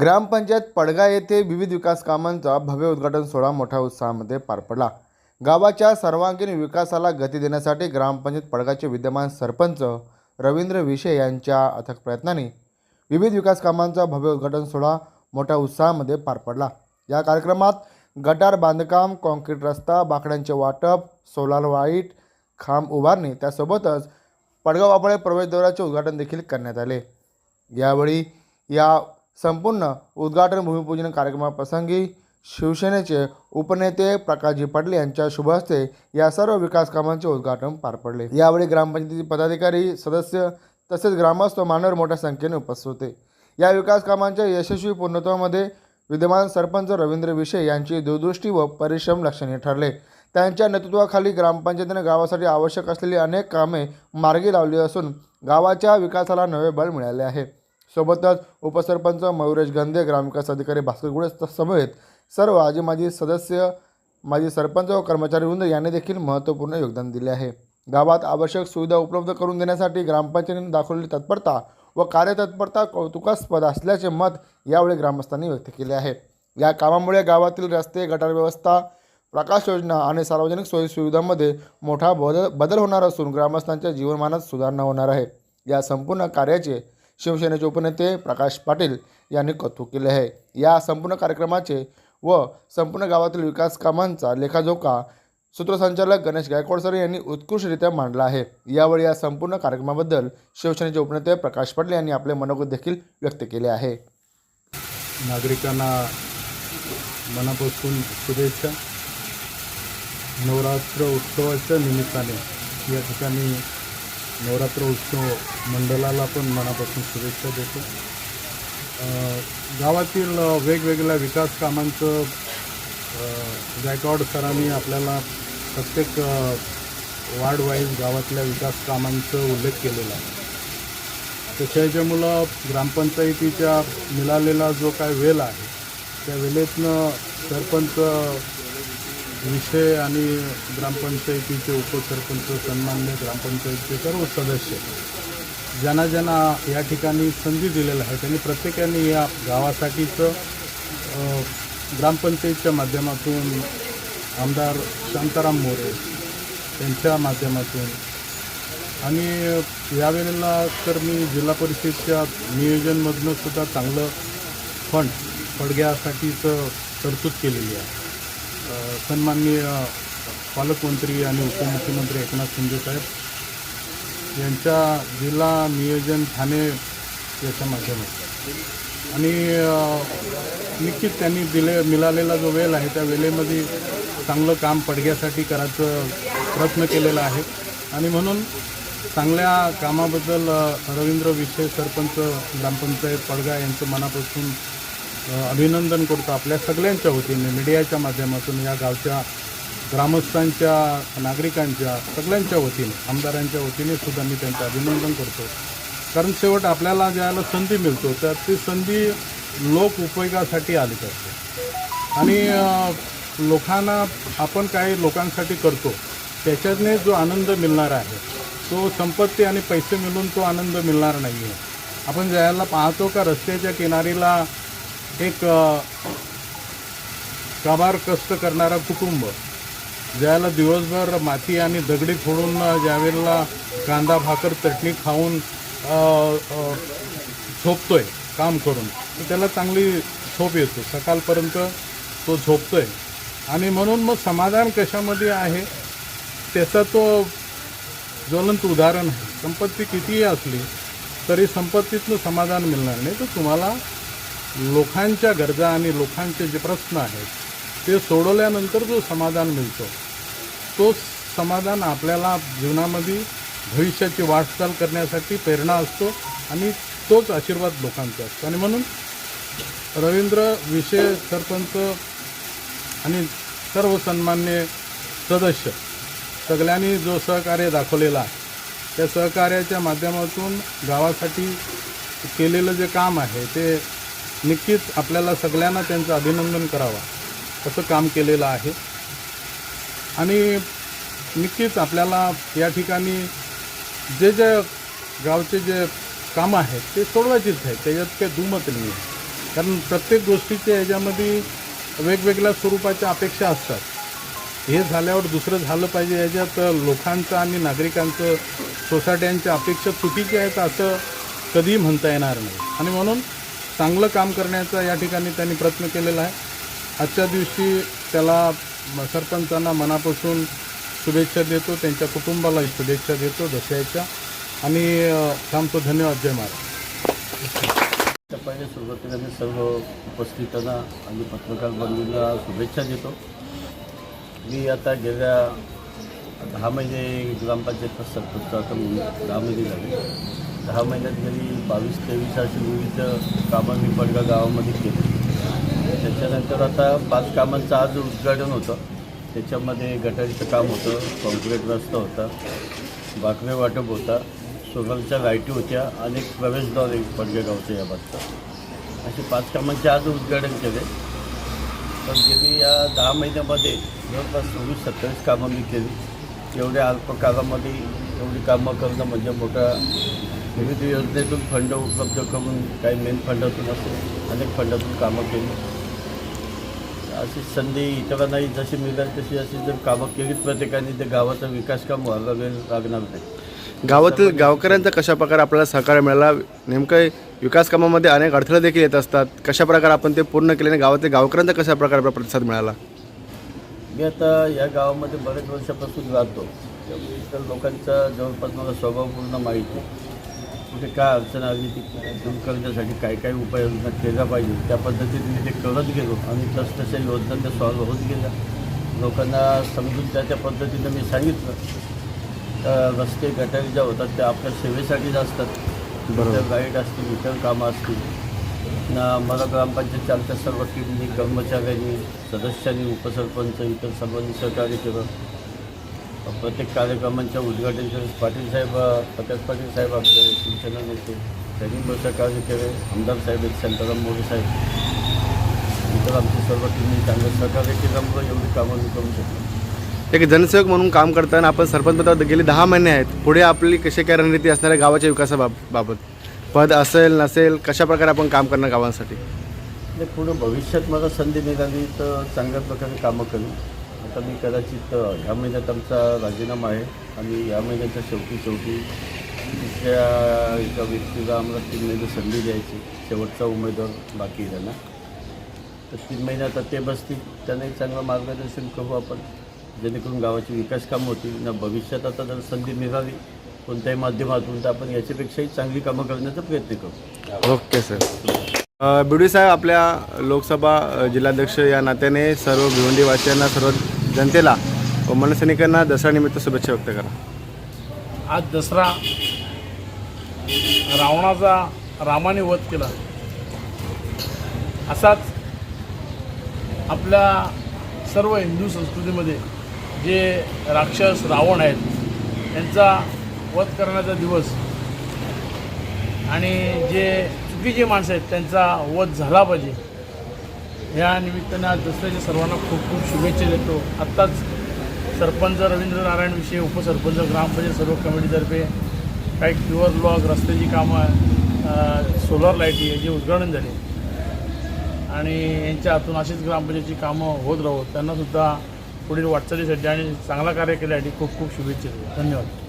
ग्रामपंचायत पडगा येथे विविध विकास कामांचा भव्य उद्घाटन सोहळा मोठ्या उत्साहामध्ये पार पडला. गावाच्या सर्वांगीण विकासाला गती देण्यासाठी ग्रामपंचायत पडगाचे विद्यमान सरपंच रवींद्र विषे यांच्या अथक प्रयत्नांनी विविध विकास कामांचा भव्य उद्घाटन सोहळा मोठ्या उत्साहामध्ये पार पडला. या कार्यक्रमात गटार बांधकाम कॉन्क्रीट रस्ता बाकड्यांचे वाटप सोलार वाईट खांब उभारणी त्यासोबतच पडगाव आपळे प्रवेशद्वाराचे उद्घाटन देखील करण्यात आले. यावेळी या संपूर्ण उद्घाटन भूमिपूजन कार्यक्रमाप्रसंगी शिवसेनेचे उपनेते प्रकाशजी पाटील यांच्या शुभ हस्ते या सर्व विकास कामांचे उद्घाटन पार पडले. यावेळी ग्रामपंचायतीचे पदाधिकारी सदस्य तसेच ग्रामस्थ मान्यवर मोठ्या संख्येने उपस्थित होते. या विकास कामांच्या यशस्वी पूर्णत्वामध्ये विद्यमान सरपंच रवींद्र विषय यांची दूरदृष्टी व परिश्रम लक्षणीय ठरले. त्यांच्या नेतृत्वाखाली ग्रामपंचायतीने गावासाठी आवश्यक असलेली अनेक कामे मार्गी लावली असून गावाच्या विकासाला नवे बळ मिळाले आहे. सोबतच उपसरपंच मयुरेश गंधे ग्रामविकास अधिकारी भास्कर गुडे समेत सर्व आजी माजी सदस्य माजी सरपंच व कर्मचारी वृंद यांनी देखील महत्त्वपूर्ण योगदान दिले आहे. गावात आवश्यक सुविधा उपलब्ध करून देण्यासाठी ग्रामपंचायतीने दाखवलेली तत्परता व कार्यतत्परता कौतुकास्पद असल्याचे मत यावेळी ग्रामस्थांनी व्यक्त केले आहे. या कामामुळे गावातील रस्ते गटार व्यवस्था प्रकाश योजना आणि सार्वजनिक सोयीसुविधांमध्ये मोठा बदल बदल होणार असून ग्रामस्थांच्या जीवनमानात सुधारणा होणार आहे. या संपूर्ण कार्याचे शिवसेनेचे उपनेते प्रकाश पाटील यांनी कौतुक केले आहे. या संपूर्ण कार्यक्रमाचे व संपूर्ण गावातील विकास कामांचा लेखाजोखा सूत्रसंचालक गणेश गायकवाड सर यांनी उत्कृष्टरित्या मांडला आहे. यावेळी या संपूर्ण कार्यक्रमाबद्दल शिवसेनेचे उपनेते प्रकाश पाटील यांनी आपले मनोगत देखील व्यक्त केले आहे. नागरिकांना मनापासून शुभेच्छा. नवरात्र उत्सवाच्या निमित्ताने या ठिकाणी नवरात्र उत्सव मंडळाला पण मनापासून शुभेच्छा देतो. गावातील वेगवेगळ्या विकास कामांचं रेकॉर्ड सरांनी आपल्याला प्रत्येक वार्डवाईज गावातल्या विकास कामांचं उल्लेख केलेला आहे. त्याच्या ह्याच्यामुळं ग्रामपंचायतीच्या मिळालेला जो काय वेल आहे त्या वेळेतनं सरपंच विषय आणि ग्रामपंचायतीचे उपसरपंच सन्मान्य ग्रामपंचायतीचे सर्व सदस्य ज्यांना ज्यांना या ठिकाणी संधी दिलेल्या आहे त्यांनी प्रत्येकाने या गावासाठीचं ग्रामपंचायतच्या माध्यमातून आमदार शांताराम मोरे त्यांच्या माध्यमातून. आणि यावेळेला तर मी जिल्हा परिषदच्या नियोजनमधनं सुद्धा चांगलं फंड पडग्यासाठीचं तरतूद केलेली आहे. सन्माननीय पालकमंत्री आणि उपमुख्यमंत्री एकनाथ शिंदे साहेब यांच्या जिल्हा नियोजन ठाणे याच्या माध्यमातून. आणि निश्चित त्यांनी दिले मिळालेला जो वेळ आहे त्या वेळेमध्ये चांगलं काम पडग्यासाठी करायचं प्रयत्न केलेला आहे. आणि म्हणून चांगल्या कामाबद्दल रवींद्र विषय सरपंच ग्रामपंचायत पडगा यांचं मनापासून अभिनंदन करतो आपल्या सगळ्यांच्या वतीने. मीडियाच्या माध्यमातून या गावच्या ग्रामस्थांच्या नागरिकांच्या सगळ्यांच्या वतीने आमदारांच्या वतीने सुद्धा मी त्यांचं अभिनंदन करतो. कारण शेवट आपल्याला ज्याला संधी मिळतो तर ती संधी लोक उपयोगासाठी आली पाहिजे आणि लोकांना आपण काही लोकांसाठी करतो त्याच्याने जो आनंद मिळणार आहे तो संपत्ती आणि पैसे मिळून तो आनंद मिळणार नाही आहे आपण ज्याला पाहतो का रस्त्याच्या किनारीला एक अ, काबार कष्ट करणारा कुटुंब ज्याला दिवसभर माती आणि दगडी फोडून ज्यावेळेला कांदा भाकर चटणी खाऊन झोपतोय काम करून तर त्याला चांगली झोप येतो. सकाळपर्यंत तो झोपतोय. आणि म्हणून मग समाधान कशामध्ये आहे? त्याचा तो ज्वलंत उदाहरण आहे. संपत्ती कितीही असली तरी संपत्तीतनं समाधान मिळणार नाही. तर तुम्हाला लोकांच्या गरजा आणि लोकांचे जे प्रश्न आहेत ते सोडवल्यानंतर जो समाधान मिळतो तो समाधान आपल्याला जीवनामध्ये भविष्याची वाटचाल करण्यासाठी प्रेरणा असतो आणि तोच आशीर्वाद लोकांचा असतो. आणि म्हणून रवींद्र विषय सरपंच आणि सर्व सन्मान्य सदस्य सगळ्यांनी जो सहकार्य दाखवलेला आहे त्या सहकार्याच्या माध्यमातून गावासाठी केलेलं जे काम आहे ते नक्कीच आपल्याला सगळ्यांना त्यांचं अभिनंदन करावं. असं काम केलेलं आहे. आणि नक्कीच आपल्याला या ठिकाणी जे जे गावचे जे कामं आहेत ते सोडवायचीच आहेत त्याच्यात काही दुमत नाही आहे. कारण प्रत्येक गोष्टीच्या याच्यामध्ये वेगवेगळ्या स्वरूपाच्या अपेक्षा असतात. हे झाल्यावर दुसरं झालं पाहिजे याच्यात लोकांचं आणि नागरिकांचं सोसायट्यांच्या अपेक्षा चुकीच्या आहेत असं कधीही म्हणता येणार नाही. आणि म्हणून चांगलं काम करण्याचा या ठिकाणी त्यांनी प्रयत्न केलेला आहे. आजच्या दिवशी त्याला म- सरपंचांना मनापासून शुभेच्छा देतो त्यांच्या कुटुंबालाही शुभेच्छा देतो दसऱ्याच्या. आणि अ, थांबतो धन्यवाद जय महाराज. त्या पहिले सुरुवातीला मी सर्व उपस्थितांना आणि पत्रकार बंधूंना शुभेच्छा देतो. मी आता गेल्या दहा महिने ग्रामपंचायत सरपंच आता दहा महिने झाले. दहा महिन्यात गेली बावीस तेवीस अशी विविध कामं मी पडगा गावामध्ये केली. त्याच्यानंतर आता पाच कामांचं आज उद्घाटन होतं. त्याच्यामध्ये गटारीचं काम होतं कॉन्क्रीट रस्ता होता बाकरे वाटप होता सोगलच्या लाईटी होत्या आणि एक प्रवेशद्वार एक पडगेगावचं या बाजूचा अशी पाच कामांचे आज उद्घाटन केले. पण गेली या दहा महिन्यामध्ये जवळपास सव्वीस सत्तावीस कामं मी केली. एवढ्या अल्प कालामध्ये एवढी कामं करणं म्हणजे मोठा विविध योजनेतून फंड उपलब्ध करून काही मेन फंडातून असेल अनेक फंडातून कामं केली. अशी संधी इतरांनाही जशी मिळेल तशी अशी जर कामं केलीत प्रत्येकाने तर गावाचा विकास काम व्हायला वेळ लागणार नाही. गावातील गावकऱ्यांचा कशा प्रकारे आपल्याला सहकार्य मिळाला नेमकं विकास कामामध्ये अनेक अडथळे देखील येत असतात. कशा प्रकारे आपण ते पूर्ण केले आणि गावातील गावकऱ्यांचा कशा प्रकारे आपला प्रतिसाद मिळाला? मी आता या गावामध्ये बरेच वर्षापासून राहतो. त्यामुळे इतर लोकांचा जवळपास मला स्वभाव पूर्ण माहिती आहे. कुठे काय अडचण आली ती दूर करण्यासाठी काय काय उपाययोजना केल्या पाहिजे. त्या पद्धतीने मी ते करत गेलो आणि तसतशा योजना त्या सॉल्व्ह होत गेल्या लोकांना समजून त्या त्या पद्धतीनं मी सांगितलं. तर रस्ते गटारी ज्या होतात त्या आपल्या सेवेसाठीच असतात. इतर गाईड असतील इतर कामं असतील. ना मला ग्रामपंचायत चालत्या सर्व टीमनी कर्मचाऱ्यांनी सदस्यांनी उपसरपंच इतर सर्वांनी सहकार्य केलं. प्रत्येक कार्यक्रमांच्या उद्घाटन केलं. पाटील साहेब प्रकाश पाटील साहेब आपले शिवसेना नेते त्यांनी पण सहकार्य केले. आमदार साहेब आहेत शांताराम मोरे साहेब. इतर आमच्या सर्व टीमनी चांगलं सहकार्य केल्यामुळं एवढी कामं मी करू शकलो. एक जनसेवक म्हणून काम करताना आपण सरपंच पदावर गेली दहा महिने आहेत. पुढे आपली कशी काय रणनीती असणार आहे गावाच्या विकासाबाबत पद असेल नसेल कशा प्रकारे आपण काम करणार गावांसाठी? पुढं भविष्यात मला संधी मिळाली तर चांगल्या प्रकारे कामं करू. आता मी कदाचित ह्या महिन्यात आमचा राजीनामा आहे आणि ह्या महिन्याच्या शेवटी शेवटी दुसऱ्या एका व्यक्तीला आम्हाला तीन महिने संधी द्यायची. शेवटचा उमेदवार बाकी त्यांना. तर तीन महिने आता ते बसतील. त्यांनाही चांगलं मार्गदर्शन करू आपण. जेणेकरून गावाची विकास कामं होतील. ना भविष्यात आता जर संधी मिळावी कोणत्याही माध्यमातून तर आपण याच्यापेक्षाही चांगली कामं करण्याचा प्रयत्न करू. Okay sir. बिडी साहेब आपल्या लोकसभा जिल्हाध्यक्ष या नात्याने सर्व भिवंडीवासियांना सर्व जनतेला व मनसैनिकांना दसऱ्यानिमित्त शुभेच्छा व्यक्त करा. आज दसरा रावणाचा रामाने वध केला. असाच आपल्या सर्व हिंदू संस्कृतीमध्ये जे राक्षस रावण आहेत त्यांचा वध करण्याचा दिवस आणि जे चुकीची माणसं आहेत त्यांचा वध झाला पाहिजे. या निमित्तानं आज दसऱ्याच्या सर्वांना खूप खूप शुभेच्छा देतो. आत्ताच सरपंच रवींद्र नारायण विषय उपसरपंच ग्रामपंचायत सर्व कमिटीतर्फे काही प्युअर ब्लॉक रस्त्याची कामं सोलर लाईटी याची उद्घाटन झाले. आणि यांच्या हातून अशीच ग्रामपंचायतची कामं होत राहो. त्यांनासुद्धा पुढील वाटचालीसाठी आणि चांगला कार्य केल्यासाठी खूप खूप शुभेच्छा देतो. धन्यवाद.